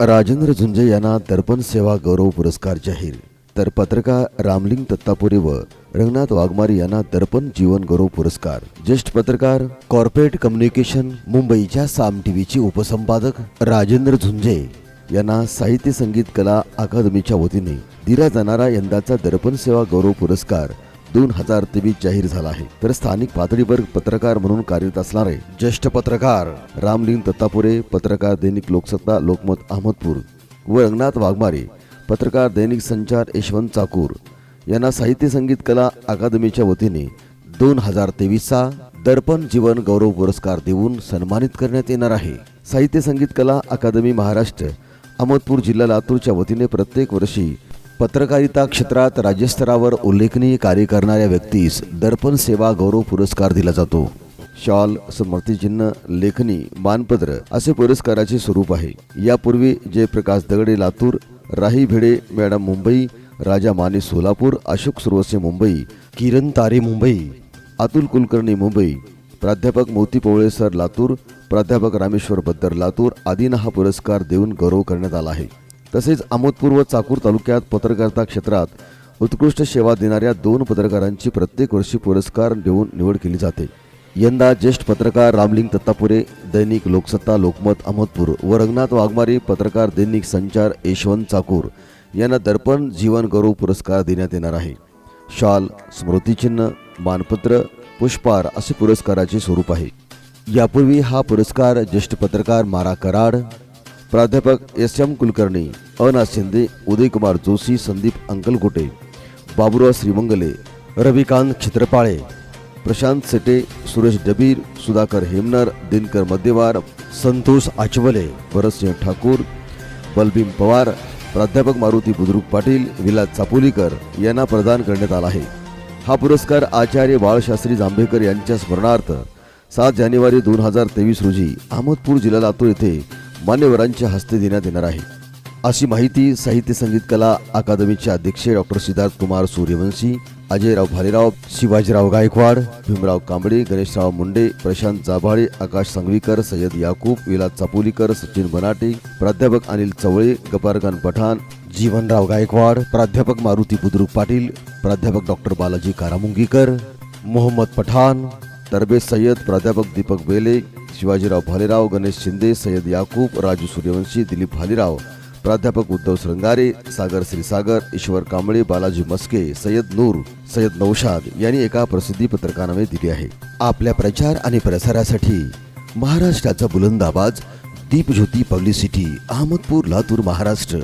राजेंद्र झुंजे यांना दर्पण सेवा गौरव पुरस्कार जाहीर. तर पत्रकार रामलिंग दत्तापुरी व रंगनाथ वाघमारी यांना दर्पण जीवन गौरव पुरस्कार. ज्येष्ठ पत्रकार कॉर्पोरेट कम्युनिकेशन मुंबईच्या साम टीव्हीचे उपसंपादक राजेंद्र झुंजे यांना साहित्य संगीत कला अकादमीच्या वतीने दिला जाणारा यंदाचा दर्पण सेवा गौरव पुरस्कार दोन हजार तेवीस जाहीर झाला आहे. तर स्थानिक पातळीवर पत्रकार म्हणून कार्यरत असणारे ज्येष्ठ पत्रकार रामलिंग दत्तापुरे पत्रकार दैनिक लोकसत्ता लोकमत अहमदपूर व रंगनाथ वाघमारे पत्रकार दैनिक संचार यशवंत चाकूर यांना साहित्य संगीत कला अकादमीच्या वतीने दोन हजार तेवीसचा दर्पण जीवन गौरव पुरस्कार देऊन सन्मानित करण्यात येणार आहे. साहित्य संगीत कला अकादमी महाराष्ट्र अहमदपूर जिल्हा लातूरच्या वतीने प्रत्येक वर्षी पत्रकारिता क्षेत्रात राज्यस्तरावर उल्लेखनीय कार्य करणाऱ्या व्यक्तीस दर्पण सेवा गौरव पुरस्कार दिला जातो. शॉल स्मृतिचिन्ह लेखनी मानपत्र असे पुरस्काराचे स्वरूप आहे. यापूर्वी जयप्रकाश दगडे लातूर राही भिडे मॅडम मुंबई राजा माने सोलापूर अशोक सुरवसे मुंबई किरण तारे मुंबई अतुल कुलकर्णी मुंबई प्राध्यापक मोती पोवळे सर लातूर प्राध्यापक रामेश्वर बद्दर लातूर आदींना हा पुरस्कार देऊन गौरव करण्यात आला आहे. तसेच आमोदपूर्व व चाकूर तालुक्यात पत्रकारिता क्षेत्रात उत्कृष्ट सेवा देणाऱ्या दोन पत्रकारांची प्रत्येक वर्षी पुरस्कार देऊन निवड केली जाते. यंदा ज्येष्ठ पत्रकार रामलिंग दत्तापुरे दैनिक लोकसत्ता लोकमत अहमदपूर व रंगनाथ वाघमारे पत्रकार दैनिक संचार यशवंत चाकूर यांना दर्पण जीवन गौरव पुरस्कार देण्यात येणार आहे. शाल स्मृतिचिन्ह मानपत्र पुष्पार असे पुरस्काराचे स्वरूप आहे. यापूर्वी हा पुरस्कार ज्येष्ठ पत्रकार मारा कराड प्राध्यापक एस एम कुलकर्णी अना शिंदे उदयकुमार जोशी संदीप अंकलकोटे बाबुराव श्रीमंगले रविकांत छित्रपाळे प्रशांत सेटे सुरेश डबीर सुधाकर हेमनर दिनकर मध्यवार संतोष आचवले भरतसिंह ठाकूर बलबीम पवार प्राध्यापक मारुती बुद्रुक पाटील विलास चापोलीकर यांना प्रदान करण्यात आला आहे. हा पुरस्कार आचार्य बाळशास्त्री जांभेकर यांच्या स्मरणार्थ सात जानेवारी दोन हजार तेवीस रोजी अहमदपूर जिल्हा लातूर येथे मान्यवरांच्या हस्ते देण्यात येणार आहे. अशी माहिती साहित्य संगीत कला अकादमीचे अध्यक्ष डॉक्टर सिद्धार्थ कुमार सूर्यवंशी अजयराव भालेराव शिवाजीराव गायकवाड भीमराव कांबळे गणेशराव मुंडे प्रशांत जाभाळे आकाश सांगवीकर सय्यद याकूब विलास चापोलीकर सचिन बनाटे प्राध्यापक अनिल चवळे गपारखान पठाण जीवनराव गायकवाड प्राध्यापक मारुती बुद्रुक पाटील प्राध्यापक डॉक्टर बालाजी कारामुंगीकर मोहम्मद पठाण तरबे सय्यद प्राध्यापक दीपक बेले शिवाजीराव भालेराव गणेश शिंदे सय्यद याकूब राजू सूर्यवंशी दिलीप भालेराव प्राध्यापक उद्धव श्रंगारे सागर श्रीसागर ईश्वर कांबळे बालाजी मस्के सय्यद नूर सय्यद नौशाद यांनी एका प्रसिद्धी पत्रकानामे दिली आहे. आपल्या प्रचार आणि प्रसारासाठी महाराष्ट्राचा बुलंद आवाज दीपज्योती पब्लिसिटी अहमदपूर लातूर महाराष्ट्र.